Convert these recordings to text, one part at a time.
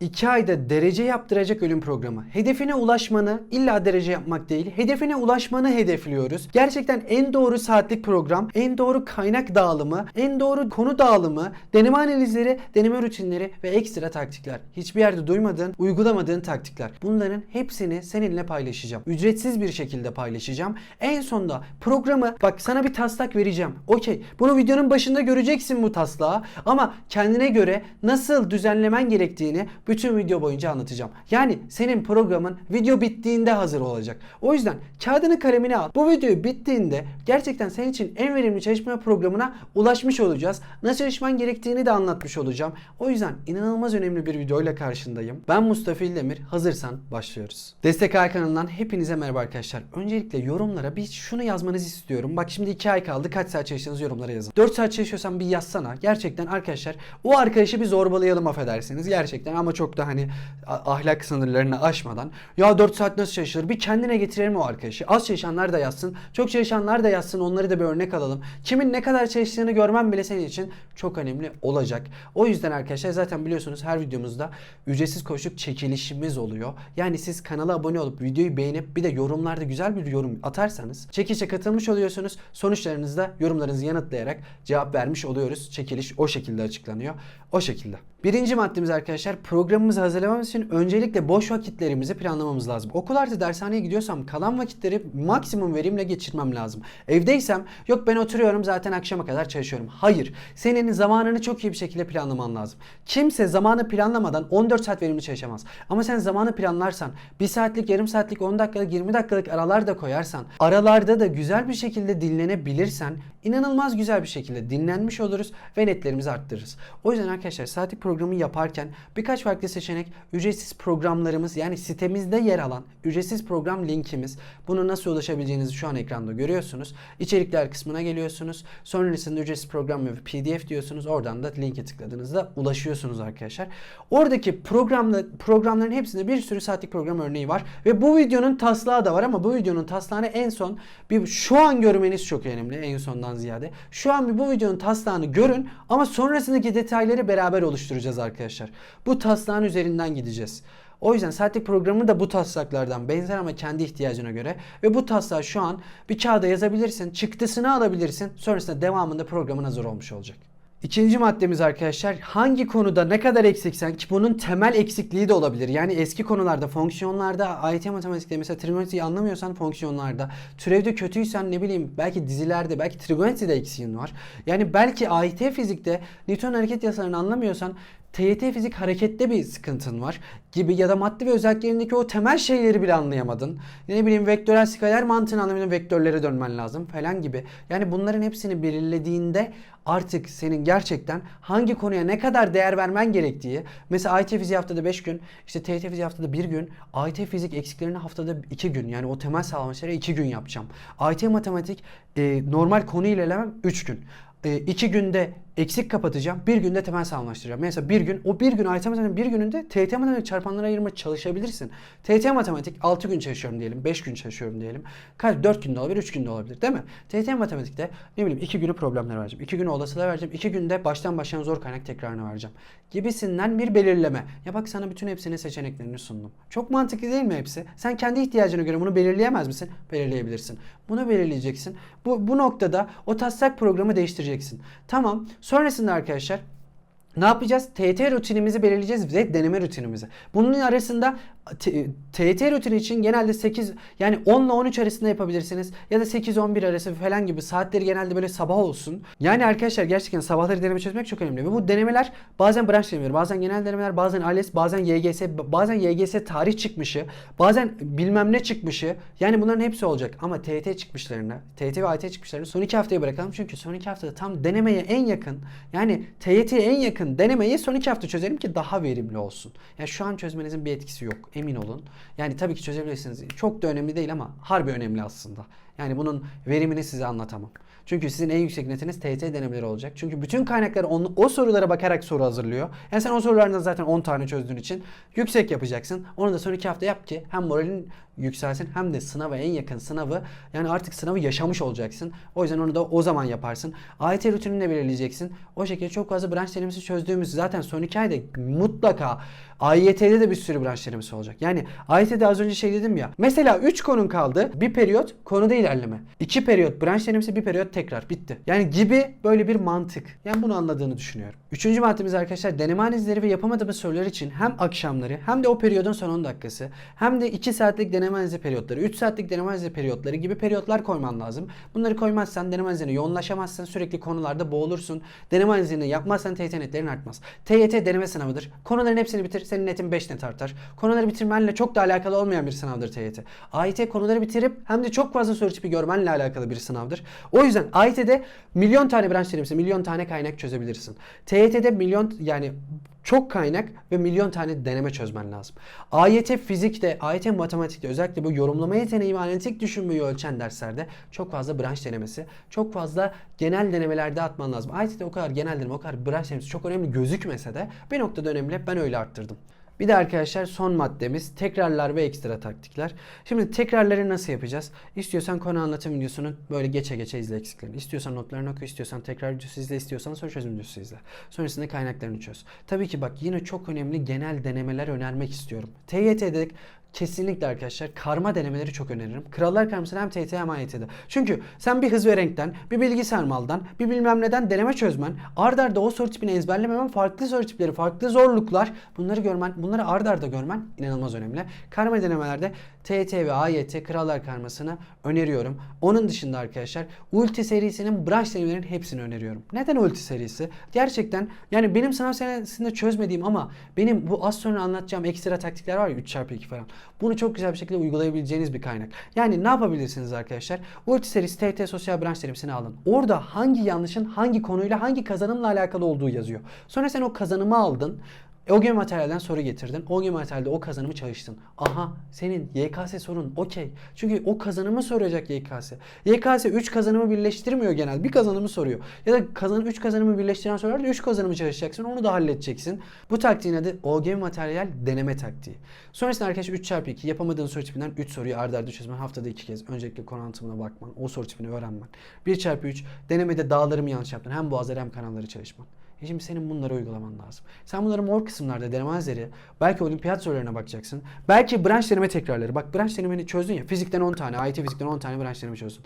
2 ayda derece yaptıracak ölüm programı. Hedefine ulaşmanı illa derece yapmak değil, hedefine ulaşmanı hedefliyoruz. Gerçekten en doğru saatlik program, en doğru kaynak dağılımı, en doğru konu dağılımı, deneme analizleri, deneme rutinleri ve ekstra taktikler. Hiçbir yerde duymadığın, uygulamadığın taktikler. Bunların hepsini seninle paylaşacağım. Ücretsiz bir şekilde paylaşacağım. En sonda programı bak sana bir taslak vereceğim. Okey. Bunu videonun başında göreceksin bu taslağı ama kendine göre nasıl düzenlemen gerektiğini bütün video boyunca anlatacağım. Yani senin programın video bittiğinde hazır olacak. O yüzden kağıdını kalemini al. Bu video bittiğinde gerçekten senin için en verimli çalışma programına ulaşmış olacağız. Nasıl çalışman gerektiğini de anlatmış olacağım. O yüzden inanılmaz önemli bir videoyla karşındayım. Ben Mustafa İldemir. Hazırsan başlıyoruz. Destek Ay kanalından hepinize merhaba arkadaşlar. Öncelikle yorumlara bir şunu yazmanızı istiyorum. Bak şimdi 2 ay kaldı. Kaç saat çalıştığınız yorumlara yazın. 4 saat çalışıyorsan bir yazsana. Gerçekten arkadaşlar o arkadaşı bir zorbalayalım affedersiniz. Gerçekten ama çok da hani ahlak sınırlarını aşmadan. Ya 4 saat nasıl çalışılır? Bir kendine getirelim o arkadaşı. Az çalışanlar da yazsın. Çok çalışanlar da yazsın. Onları da bir örnek alalım. Kimin ne kadar çalıştığını görmem bile senin için çok önemli olacak. O yüzden arkadaşlar zaten biliyorsunuz her videomuzda ücretsiz koşuk çekilişimiz oluyor. Yani siz kanala abone olup videoyu beğenip bir de yorumlarda güzel bir yorum atarsanız çekilişe katılmış oluyorsunuz. Sonuçlarınızda yorumlarınızı yanıtlayarak cevap vermiş oluyoruz. Çekiliş o şekilde açıklanıyor. O şekilde. Birinci maddemiz arkadaşlar programımızı hazırlamamız için öncelikle boş vakitlerimizi planlamamız lazım. Okul artı dershaneye gidiyorsam kalan vakitleri maksimum verimle geçirmem lazım. Evdeysem yok ben oturuyorum zaten akşama kadar çalışıyorum. Hayır. Senin zamanını çok iyi bir şekilde planlaman lazım. Kimse zamanı planlamadan 14 saat verimli çalışamaz. Ama sen zamanı planlarsan 1 saatlik, yarım saatlik, 10 dakikalık, 20 dakikalık aralar da koyarsan aralarda da güzel bir şekilde dinlenebilirsen inanılmaz güzel bir şekilde dinlenmiş oluruz ve netlerimizi arttırırız. O yüzden arkadaşlar saatlik programı yaparken birkaç farklı seçenek ücretsiz programlarımız yani sitemizde yer alan ücretsiz program linkimiz. Bunu nasıl ulaşabileceğinizi şu an ekranda görüyorsunuz. İçerikler kısmına geliyorsunuz. Sonrasında ücretsiz program ve pdf diyorsunuz. Oradan da linke tıkladığınızda ulaşıyorsunuz arkadaşlar. Oradaki programla, programların hepsinde bir sürü saatlik program örneği var. Ve bu videonun taslağı da var ama bu videonun taslağını en son bir şu an görmeniz çok önemli en sondan ziyade. Şu an bir bu videonun taslağını görün ama sonrasındaki detayları beraber oluşturacağız arkadaşlar. Bu taslağın üzerinden gideceğiz. O yüzden saatlik programı da bu taslaklardan benzer ama kendi ihtiyacına göre ve bu taslağı şu an bir kağıda yazabilirsin, çıktısını alabilirsin. Sonrasında devamında programın hazır olmuş olacak. İkinci maddemiz arkadaşlar hangi konuda ne kadar eksiksen ki bunun temel eksikliği de olabilir. Yani eski konularda, fonksiyonlarda, AYT matematikte mesela trigonometriyi anlamıyorsan fonksiyonlarda, türevde kötüysen ne bileyim belki dizilerde, belki trigonometride eksiğin var. Yani belki AYT fizikte Newton hareket yasalarını anlamıyorsan TYT fizik harekette bir sıkıntın var gibi ya da madde ve özelliklerindeki o temel şeyleri bile anlayamadın. Ne bileyim vektörel skaler mantığını anlamadın vektörlere dönmen lazım falan gibi. Yani bunların hepsini belirlediğinde artık senin gerçekten hangi konuya ne kadar değer vermen gerektiği mesela AYT fiziği haftada 5 gün işte TYT fiziği haftada 1 gün AYT fizik eksiklerini haftada 2 gün yani o temel sağlama şeyleri 2 gün yapacağım. AYT matematik e, normal konu ilerlemem 3 gün. 2 günde eksik kapatacağım. Bir günde temel sağlamlaştıracağım. Mesela bir gün o bir gün AYT matematik bir gününde TYT matematik çarpanlara ayırma çalışabilirsin. TYT matematik 6 gün çalışıyorum diyelim. 5 gün çalışıyorum diyelim. Kaç 4 günde olabilir, 3 günde olabilir değil mi? TYT matematikte ne bileyim 2 günü problemler vereceğim. 2 günü olasılığa vereceğim. 2 günde baştan başlayan zor kaynak tekrarını vereceğim. Gibisinden bir belirleme. Ya bak sana bütün hepsinin seçeneklerini sundum. Çok mantıklı değil mi hepsi? Sen kendi ihtiyacına göre bunu belirleyemez misin? Belirleyebilirsin. Bunu belirleyeceksin. Bu, bu noktada o taslak programı değiştireceksin. Tamam. Sonrasında arkadaşlar ne yapacağız? TYT rutinimizi belirleyeceğiz ve deneme rutinimizi. Bunun arasında T- TYT rutini için genelde 8 yani 10 ile 13 arasında yapabilirsiniz ya da 8-11 arası falan gibi saatleri genelde böyle sabah olsun. Yani arkadaşlar gerçekten sabahları deneme çözmek çok önemli ve bu denemeler bazen branş denemeleri, bazen genel denemeler, bazen ALES, bazen YGS, bazen YGS tarih çıkmışı, bazen bilmem ne çıkmışı. Yani bunların hepsi olacak ama TYT çıkmışlarını, TYT ve AYT çıkmışlarını son 2 haftaya bırakalım çünkü son 2 haftada tam denemeye en yakın yani TYT'ye en yakın denemeyi son 2 hafta çözelim ki daha verimli olsun. Yani şu an çözmenizin bir etkisi yok emin olun. Yani tabii ki çözebilirsiniz. Çok da önemli değil ama harbi önemli aslında. Yani bunun verimini size anlatamam. Çünkü sizin en yüksek netiniz TYT denemeleri olacak. Çünkü bütün kaynaklar onu, o sorulara bakarak soru hazırlıyor. Yani sen o sorulardan zaten 10 tane çözdüğün için yüksek yapacaksın. Onu da son 2 hafta yap ki hem moralin yükselsin hem de sınava en yakın sınavı yani artık sınavı yaşamış olacaksın. O yüzden onu da o zaman yaparsın. AYT rutinini belirleyeceksin. O şekilde çok fazla branş denemesi çözdüğümüz zaten son 2 ayda mutlaka AYT'de de bir sürü branş denemesi olacak. Yani AYT'de az önce şey dedim ya. Mesela 3 konun kaldı. Bir periyot konuda ilerleme. 2 periyot branş denemesi, bir periyot tekrar. Bitti. Yani gibi böyle bir mantık. Yani bunu anladığını düşünüyorum. Üçüncü maddemiz arkadaşlar deneme analizleri ve yapamadığımız sorular için hem akşamları hem de o periyodun son 10 dakikası hem de 2 saatlik deneme analizi periyotları, 3 saatlik deneme analizi periyotları gibi periyotlar koyman lazım. Bunları koymazsan deneme analizine yoğunlaşamazsın. Sürekli konularda boğulursun. Deneme analizini yapmazsan TYT netlerin artmaz. TYT deneme sınavıdır. Konuların hepsini bitir. Senin netin 5 net artar. Konuları bitirmenle çok da alakalı olmayan bir sınavdır TYT. AYT konuları bitirip hem de çok fazla soru tipi görmenle alakalı bir sınavdır. O yüzden AYT'de milyon tane branş denemesi, milyon tane kaynak çözebilirsin. TYT'de milyon yani çok kaynak ve milyon tane deneme çözmen lazım. AYT fizikte, AYT matematikte özellikle bu yorumlama yeteneği ve analitik düşünmeyi ölçen derslerde çok fazla branş denemesi, çok fazla genel denemelerde atman lazım. AYT'de o kadar genel deneme, o kadar branş denemesi çok önemli gözükmese de bir noktada önemli. Ben öyle arttırdım. Bir de arkadaşlar son maddemiz tekrarlar ve ekstra taktikler. Şimdi tekrarları nasıl yapacağız? İstiyorsan konu anlatım videosunu böyle geçe geçe izle eksiklerini. İstiyorsan notlarını oku, istiyorsan tekrar videosu izle, istiyorsan soru çözüm videosu izle. Sonrasında kaynaklarını çöz. Tabii ki bak yine çok önemli genel denemeler önermek istiyorum. TYT'de Kesinlikle arkadaşlar karma denemeleri çok öneririm. Krallar karmasını hem TYT hem AYT'de. Çünkü sen bir hız ve renkten, bir bilgi sarmaldan, bir bilmem neden deneme çözmen, ard arda o soru tipini ezberlememen, farklı soru tipleri, farklı zorluklar bunları görmen, bunları ard arda görmen inanılmaz önemli. Karma denemelerde TYT ve AYT krallar karmasını öneriyorum. Onun dışında arkadaşlar Ulti serisinin branş denemelerinin hepsini öneriyorum. Neden Ulti serisi? Gerçekten yani benim sınav senesinde çözmediğim ama benim bu az sonra anlatacağım ekstra taktikler var ya 3x2 falan. Bunu çok güzel bir şekilde uygulayabileceğiniz bir kaynak. Yani ne yapabilirsiniz arkadaşlar? Ulti serisi TYT sosyal branş denemesini alın. Orada hangi yanlışın hangi konuyla hangi kazanımla alakalı olduğu yazıyor. Sonra sen o kazanımı aldın. E, O gün materyalden soru getirdin. O gün materyalde o kazanımı çalıştın. Aha senin YKS sorun okey. Çünkü o kazanımı soracak YKS. YKS 3 kazanımı birleştirmiyor genel. Bir kazanımı soruyor. Ya da kazanım 3 kazanımı birleştiren sorularda 3 kazanımı çalışacaksın. Onu da halledeceksin. Bu taktiğin adı OGM materyal deneme taktiği. Sonrasında arkadaşlar 3 çarpı 2 yapamadığın soru tipinden 3 soruyu arda arda çözmen. Haftada 2 kez. Öncelikle konu anlatımına bakman. O soru tipini öğrenmen. 1 çarpı 3 denemede dağlarımı yanlış yaptın. Hem boğazları hem kanalları çalışman. E şimdi senin bunları uygulaman lazım. Sen bunları mor kısımlarda denemezleri, belki olimpiyat sorularına bakacaksın. Belki branş deneme tekrarları. Bak branş denemeni çözdün ya. Fizikten 10 tane, AYT fizikten 10 tane branş deneme çözdün.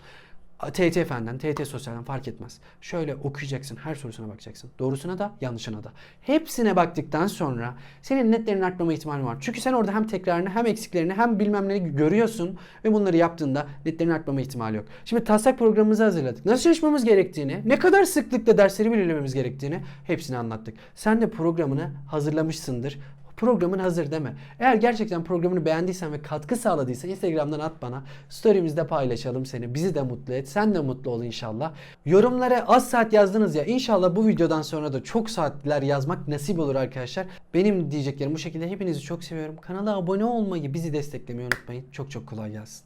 TYT fenden, TYT sosyalden fark etmez. Şöyle okuyacaksın, her sorusuna bakacaksın. Doğrusuna da, yanlışına da. Hepsine baktıktan sonra senin netlerin artmama ihtimali var. Çünkü sen orada hem tekrarını hem eksiklerini hem bilmem neyi görüyorsun ve bunları yaptığında netlerin artmama ihtimali yok. Şimdi taslak programımızı hazırladık. Nasıl çalışmamız gerektiğini, ne kadar sıklıkla dersleri belirlememiz gerektiğini hepsini anlattık. Sen de programını hazırlamışsındır. Programın hazır deme. Eğer gerçekten programını beğendiysen ve katkı sağladıysa Instagram'dan at bana. Story'imizde paylaşalım seni. Bizi de mutlu et. Sen de mutlu ol inşallah. Yorumlara az saat yazdınız ya. İnşallah bu videodan sonra da çok saatler yazmak nasip olur arkadaşlar. Benim diyeceklerim bu şekilde. Hepinizi çok seviyorum. Kanala abone olmayı, bizi desteklemeyi unutmayın. Çok çok kolay gelsin.